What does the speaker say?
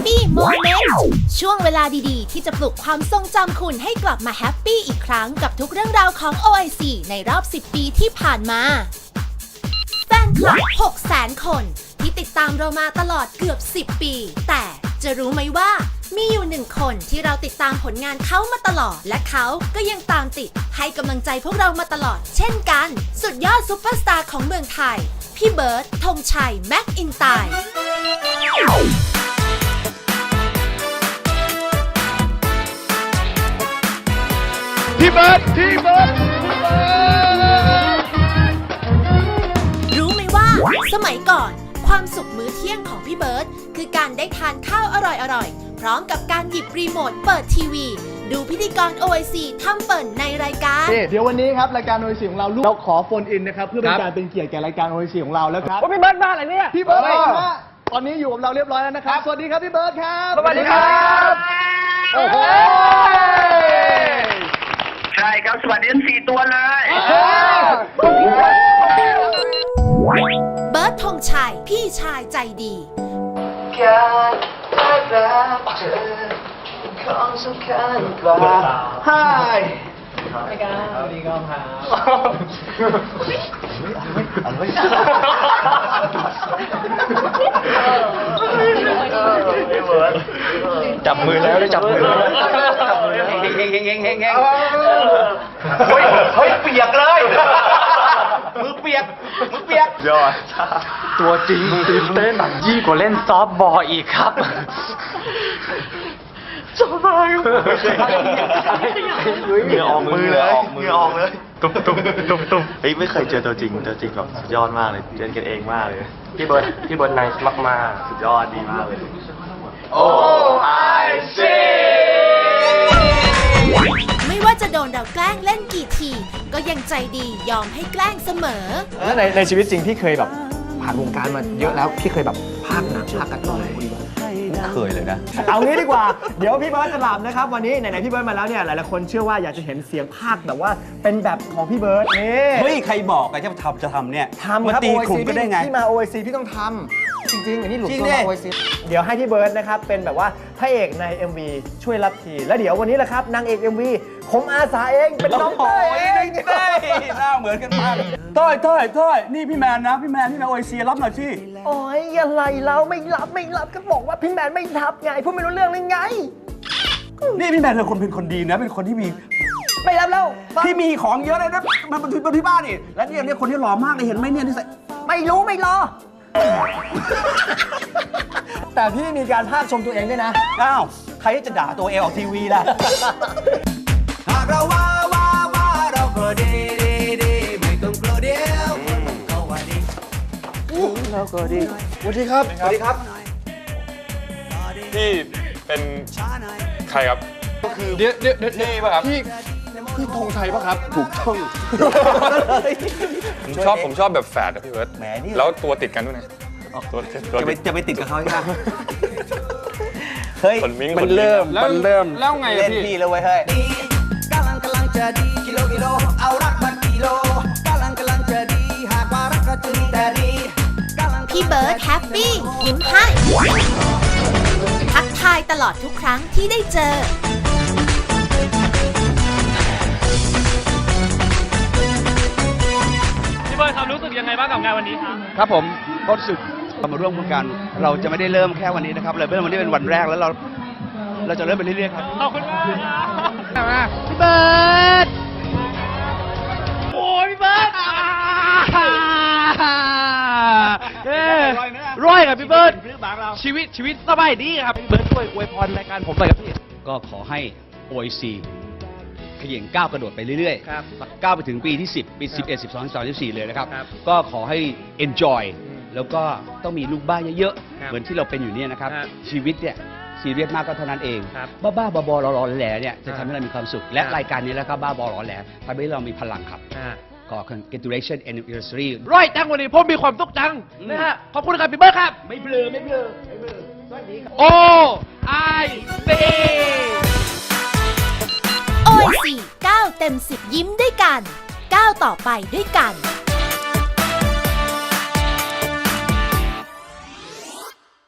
Happy Moment ช่วงเวลาดีๆ ที่จะปลุกความทรงจำคุณให้กลับมาแฮปปี้อีกครั้งกับทุกเรื่องราวของ OIC ในรอบ 10 ปีที่ผ่านมาแฟนคลับ6แสนคน ที่ติดตามเรามาตลอดเกือบ 10 ปี แต่จะรู้ไหมว่า มีอยู่หนึ่งคนที่เราติดตามผลงานเขามาตลอด และเขาก็ยังตามติด ให้กำลังใจพวกเรามาตลอด เช่นกัน สุดยอดซุปเปอร์สตาร์ของเมืองไทย พี่เบิร์ดธงชัย แม็กอินไต ร์พี่เบิร์ดพี่เบิร์ดรู้ไหมว่า สมัยก่อน ความสุขมื้อเที่ยงของพี่เบิร์ตคือการได้ทานข้าวอร่อยๆ พร้อมกับการหยิบรีโมทเปิดทีวี ดูพิธีกร OIC ทำเปิดในรายการ นี่เดี๋ยววันนี้ครับรายการโอเอซีของเราลูกเราขอโฟนอินนะครับเพื่อเป็นการเป็นเกียรติแก่รายการโอเอซีของเราแล้วครับพี่เบิร์ดมาอะไรเนี่ย พี่เบิร์ดมาตอนนี้อยู่กับเราเรียบร้อยแล้วนะครับ สวัสดีครับพี่เบิร์ดครับ สวัสดีครับ โอ้โห ใช่ ครับสวัสดีทั้งสี่ตัวเลยเบิร์ตธงชัย พี่ชายใจดี การได้รับเธอของสำคัญกว่าไฮจับมือแล้วได้จับมือแล้วจับมือแล้ว เฮงเฮงเฮงเฮงเฮงเฮ้ยเฮ้ยเปียกเลย มือเปียก มือเปียก ยอด ตัวจริงตื่นเต้นยิ่งกว่าเล่นซอฟต์บอลอีกครับสบายเหงื่อออกมือเลยเหงื่อออกเลย ตุ๊บตุ๊บตุ๊บตุ๊บเฮ้ยไม่เคยเจอตัวจริงตัวจริงแบบสุดยอดมากเลยเล่นกันเองมากเลย พี่เบิร์ดพี่เบิร์ดไนส์มากสุดยอดดีมากเลยไม่ว่าจะโด นเราแกล้งเล่นกี่ที ก็ยังใจดียอมให้แกล้งเสมอ แล้วในในชีวิตจริงพี่เคยแบบผ่านวงการมาเยอะแล้วพี่เคยแบบภาคหนังภาคการ์ตูนอะไรพวกนี้บ้างเคยเลยนะ เอางี้ดีกว่า เดี๋ยวพี่เบิร์ดจะหลับนะครับ วันนี้ไหนๆพี่เบิร์ดมาแล้วเนี่ยหลายๆคนเชื่อว่าอยากจะเห็นเสียงภาคแบบว่าเป็นแบบของพี่เบิร์ดนี่เฮ้ย ใครบอกไงจะทำจะทำเนี่ยทำครับมาตี OIC กลุ่มก็ได้ไง พี่มา OIC พี่ต้องทำ จริงๆอันนี้หลุดจริงตัวดิมา OIC เดี๋ยวให้พี่เบิร์ดนะครับ เป็นแบบว่าพระเอกใน MV ช่วยรับที แล้วเดี๋ยววันนี้แหละครับนางเอก MV ผมอาสาเองเป็นน้องเต้ยเองเต้ยหน้าเหมือนกันมากเต้ยเต้ยเต้ยนี่พี่แมนนะ พี่แมนพี่แมนโอซีรับหน่อยสิโอ้ยอะไรเราไม่รับไม่รับก็บอกว่าพี่แมนไม่รับไงพูดไม่รู้เรื่องเลยไง นี่พี่แมนเป็นคนเป็นคนดีนะ เป็นคนที่มีไม่รับแล้วฟังที่มีของเยอะเลยนะมันเป็นที่บ้านนี่แล้วเนี่ยเนี่ยคนที่หล่อมากเลยเห็นไหมเนี่ยที่ใส่ไม่รู้ไม่รอ แต่พี่มีการภาคชมตัวเองด้วยนะ อ้าว ใครที่จะด่าตัวเองออกทีวีล่ะ หากเราว่าว่าว่าเราก็ดีดีดีไม่ต้องกลัวเดียวก็ว่าดีสวัสดีครับ สวัสดีครับพี่เป็นใครครับ ก็คือเดี๋ยวเดี๋ยวเดี๋ยวพี่ป่ะครับ พี่พี่ธงชัยป่ะครับ ถูกต้อง ผมชอบผมชอบแบบแฝดอะพี่เบิร์ตแหมนี่ แล้วตัวติดกันด้วยนะตัวตัวจะไปติด จะไปติดกับเขาใช่ไหมเฮ้ยคนมิ้งมันคนมิ้ง เริ่ม แล้วมันเริ่ม แล้วไงอะเล่นพี่ พี่แล้วเว้ยเฮ้ย ดีกำลังกำลังจะดีกิโลกิโลเอารักมากิโลกำลังกำลังจะดีหากว่ารักก็จะดีแต่ดีกำลังพี่เบิร์ดแฮปปี้ยิ้มให้ทักทายตลอดทุกครั้งที่ได้เจอ ไงบ้างกับงานวันนี้ครับครับผมก็รู้สึกเรามาร่วมโครงการเราจะไม่ได้เริ่มแค่วันนี้นะครับเลยเริ่มวันนี้เป็นวันแรกแล้วเรา เราจะเริ่มไปเรื่อยๆครับขอบคุณมากครับพี่เบิร์ดโอ้ยพี่เบิร์ดเอ้ยร้อยกับพี่เบิร์ดชีวิตชีวิตสบายดีครับพี่เบิร์ดช่วยอวยพรรายการผมหน่อยครับพี่ก็ขอให้ OIC เขย่งก้าวกระโดดไปเรื่อยครับก้าวไปถึงปีที่ 10 ปี 11 12 13 14 เลยนะครับ ครับก็ขอให้ enjoy แล้วก็ต้องมีลูกบ้านเยอะครับๆเหมือนที่เราเป็นอยู่เนี่ยนะครับครับชีวิตเนี่ยซีเรียสมากก็เท่านั้นเอง ครับบ้าๆบอๆรอๆแหล่ๆเนี่ยจะครับทำให้เรามีความสุข และครับ รายการนี้แล้วก็บ้าบอรอแหล่ทำให้เรามีพลังครับก็ congratulation anniversary ร้อยจังวันนี้ผมมีความสุขจังนะฮะ ขอบคุณครับพี่เบิร์ดครับ ไม่เบลอไม่เบลอไม่เบลอสวัสดีครับ โอ้ไอซี OIC 9เต็ม 10 ยิ้มด้วยกัน ก้าวต่อไปด้วยกัน